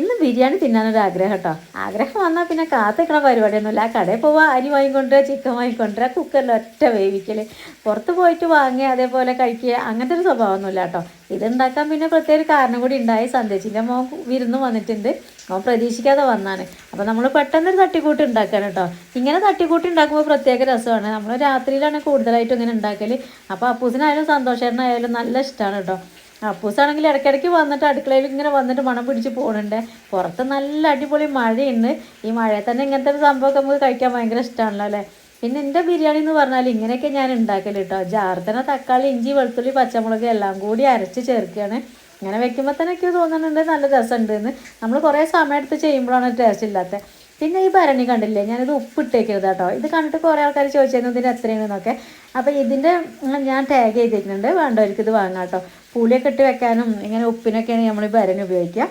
ഇന്ന് ബിരിയാണി തിന്നാനൊരു ആഗ്രഹം കേട്ടോ ആഗ്രഹം വന്നാൽ പിന്നെ കാത്തിക്കണ പരിപാടിയൊന്നുമില്ല. ആ കടയിൽ പോവുക അരി വാങ്ങിക്കൊണ്ടുവരിക ചിക്കൻ വാങ്ങിക്കൊണ്ടുവരിക കുക്കറിൽ ഒറ്റ വേവിക്കൽ പുറത്ത് പോയിട്ട് വാങ്ങി അതേപോലെ കഴിക്കുക അങ്ങനത്തെ ഒരു സ്വഭാവമൊന്നുമില്ല കേട്ടോ ഇതുണ്ടാക്കാൻ പിന്നെ പ്രത്യേക കാരണം കൂടി ഉണ്ടായി. സന്ദേശിന്റെ മോൻ വിരുന്ന് വന്നിട്ടുണ്ട്. മോൻ പ്രതീക്ഷിക്കാതെ വന്നാണ്. അപ്പോൾ നമ്മൾ പെട്ടെന്നൊരു തട്ടിക്കൂട്ട് ഉണ്ടാക്കാൻ കേട്ടോ ഇങ്ങനെ തട്ടിക്കൂട്ടി ഉണ്ടാക്കുമ്പോൾ പ്രത്യേക രസമാണ്. നമ്മൾ രാത്രിയിലാണ് കൂടുതലായിട്ടും ഇങ്ങനെ ഉണ്ടാക്കൽ അപ്പോൾ അപ്പൂസിനായാലും സന്തോഷേട്ടനായാലും നല്ല ഇഷ്ടമാണ് കേട്ടോ അപ്പൂസാണെങ്കിൽ ഇടയ്ക്കിടയ്ക്ക് വന്നിട്ട് അടുക്കളയിൽ ഇങ്ങനെ വന്നിട്ട് മണം പിടിച്ച് പോകുന്നുണ്ട് പുറത്ത് നല്ല അടിപൊളി മഴയുണ്ട്. ഈ മഴയിൽ തന്നെ ഇങ്ങനത്തെ ഒരു സംഭവമൊക്കെ നമുക്ക് കഴിക്കാൻ ഭയങ്കര ഇഷ്ടമാണല്ലോ അല്ലേ? പിന്നെ എന്റെ ബിരിയാണി എന്ന് പറഞ്ഞാൽ ഇങ്ങനെയൊക്കെ ഞാൻ ഉണ്ടാക്കൽ കേട്ടോ. ജാർത്തന തക്കാളി ഇഞ്ചി വെളുത്തുള്ളി പച്ചമുളക് എല്ലാം കൂടി അരച്ച് ചേർക്കുകയാണ്. ഇങ്ങനെ വെക്കുമ്പോൾ തന്നെ എനിക്ക് തോന്നുന്നുണ്ട് നല്ല രസമുണ്ട് എന്ന്. നമ്മൾ കുറേ സമയം എടുത്ത് ചെയ്യുമ്പോഴാണ് ടേസ്റ്റ് ഇല്ലാത്തത് പിന്നെ ഈ ഭരണി കണ്ടില്ലേ? ഞാനിത് ഉപ്പിട്ടേക്കരുത് കേട്ടോ. ഇത് കണ്ടിട്ട് കുറേ ആൾക്കാർ ചോദിച്ചിരുന്നു ഇതിന്റെ എത്രയാണെന്നൊക്കെ? അപ്പോൾ ഇതിന്റെ ഞാൻ ടാഗ് ചെയ്തിട്ടുണ്ട് വേണ്ടവർക്ക് ഇത് വാങ്ങാം കേട്ടോ. പുളിയൊക്കെ ഇട്ട് വെക്കാനും ഇങ്ങനെ ഉപ്പിനൊക്കെയാണ് നമ്മൾ ഈ ഭരണി ഉപയോഗിക്കുക.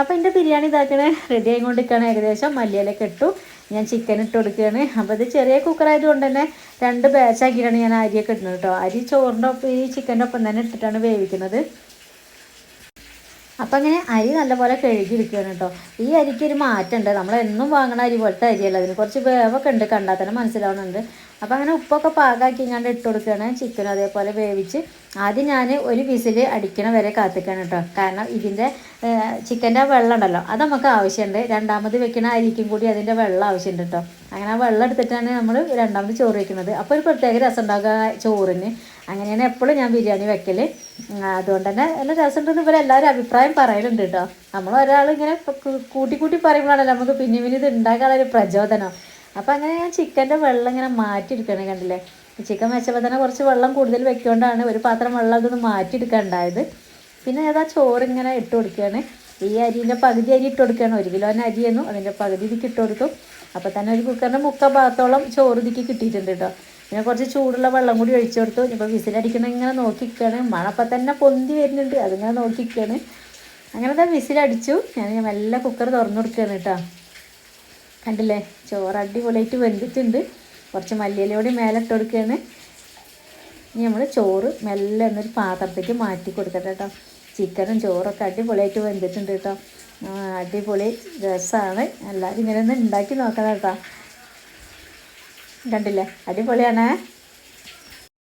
അപ്പോൾ എന്റെ ബിരിയാണി ഇതാക്കണേ റെഡി ആയിക്കൊണ്ടിരിക്കുകയാണ്. ഏകദേശം മല്ലിയിലൊക്കെ ഇട്ടു. ഞാൻ ചിക്കൻ ഇട്ട് കൊടുക്കുകയാണ്. അപ്പോൾ ഇത് ചെറിയ കുക്കറായതുകൊണ്ട് തന്നെ രണ്ട് ബാച്ചാക്കിയിട്ടാണ് ഞാൻ അരിയൊക്കെ ഇടുന്നത് കേട്ടോ. അരി ചോറിന്റെ ഒപ്പം ഈ ചിക്കന്റെ ഒപ്പം തന്നെ ഇട്ടിട്ടാണ് വേവിക്കുന്നത്. അപ്പം അങ്ങനെ അരി നല്ലപോലെ കഴുകി എടുക്കുകയാണ് കേട്ടോ. ഈ അരിക്ക് ഒരു മാറ്റമുണ്ട്. നമ്മൾ എന്നും വാങ്ങണ അരി പോലത്തെ അരിയല്ല? അതിന് കുറച്ച് വേവൊക്കെ ഉണ്ട് കണ്ടാൽ തന്നെ മനസ്സിലാവുന്നുണ്ട്. അപ്പം അങ്ങനെ ഉപ്പൊക്കെ പാകാക്കി ഇങ്ങാണ്ട് ഇട്ട് കൊടുക്കുകയാണ്. ചിക്കൻ അതേപോലെ വേവിച്ച് ആദ്യം ഞാൻ ഒരു വിസിൽ അടിക്കണ വരെ കാത്തിക്കാണ് കേട്ടോ. കാരണം ഇതിന്റെ ചിക്കന്റെ വെള്ളം ഉണ്ടല്ലോ അത് നമുക്ക് ആവശ്യമുണ്ട്. രണ്ടാമത് വെക്കണ അരിക്കും കൂടി അതിന്റെ വെള്ളം ആവശ്യമുണ്ട് കേട്ടോ. അങ്ങനെ ആ വെള്ളം എടുത്തിട്ടാണ് നമ്മൾ രണ്ടാമത് ചോറ് വെക്കുന്നത്. അപ്പോൾ ഒരു പ്രത്യേക രസം ഉണ്ടാകുക ചോറിന്. അങ്ങനെയാണ് എപ്പോഴും ഞാൻ ബിരിയാണി വെക്കൽ അതുകൊണ്ട് തന്നെ നല്ല രസമുണ്ടെന്ന് ഇവരെല്ലാവരും അഭിപ്രായം പറയലുണ്ട് കേട്ടോ. നമ്മൾ ഒരാൾ ഇങ്ങനെ കൂട്ടി കൂട്ടി പറയുമ്പോഴാണല്ലോ നമുക്ക് പിന്നെ പിന്നെ ഇത് ഉണ്ടാക്കാനുള്ളൊരു പ്രചോദനം. അപ്പോൾ അങ്ങനെ ഞാൻ ചിക്കന്റെ വെള്ളം ഇങ്ങനെ മാറ്റിയെടുക്കണേ കണ്ടില്ലേ? ചിക്കൻ വെച്ചപ്പോൾ തന്നെ കുറച്ച് വെള്ളം കൂടുതൽ വെക്കൊണ്ടാണ് ഒരു പാത്രം വെള്ളം അതൊന്ന് മാറ്റിയെടുക്കാൻ ഉണ്ടായത് പിന്നെ ഏതാ ചോറ് ഇങ്ങനെ ഇട്ട് കൊടുക്കുകയാണ് ഈ അരിന്റെ പകുതി അരി ഇട്ട് കൊടുക്കുകയാണ് ഒരു കിലോന് അരിയെന്നു അതിന്റെ പകുതി ഇതിക്ക് ഇട്ട് കൊടുക്കും അപ്പോൾ തന്നെ ഒരു കുക്കറിന്റെ മുക്കാൽ ഭാഗത്തോളം ചോറ് ഇതിക്ക് കിട്ടിയിട്ടുണ്ട് കേട്ടോ. പിന്നെ കുറച്ച് ചൂടുള്ള വെള്ളം കൂടി ഒഴിച്ചു കൊടുത്തു. ഇപ്പോൾ വിസിലടിക്കണം ഇങ്ങനെ നോക്കിക്കാണ്. മഴ അപ്പം തന്നെ പൊന്തി വരുന്നുണ്ട്. അതിങ്ങനെ നോക്കിക്കാണ്. അങ്ങനെ തന്നെ വിസിലടിച്ചു. ഞാൻ ഞാൻ മെല്ലെ കുക്കർ തുറന്നു കൊടുക്കുകയാണ് കേട്ടോ കണ്ടില്ലേ? ചോറ് അടിപൊളിയായിട്ട് വെന്തിട്ടുണ്ട്. കുറച്ച് മല്ലിയിലൂടെ മേലെ ഇട്ട് കൊടുക്കുകയാണ് ഇനി നമ്മൾ ചോറ് മെല്ലെ എന്നൊരു പാത്രത്തേക്ക് മാറ്റി കൊടുക്കട്ടെ കേട്ടോ ചിക്കനും ചോറൊക്കെ അടിപൊളിയായിട്ട് വെന്തിട്ടുണ്ട് കേട്ടോ അടിപൊളി രസമാണ് എല്ലാവരും ഇങ്ങനെ ഒന്ന് ഉണ്ടാക്കി നോക്കണം കേട്ടോ കണ്ടില്ലേ? അടിപൊളിയാണേ.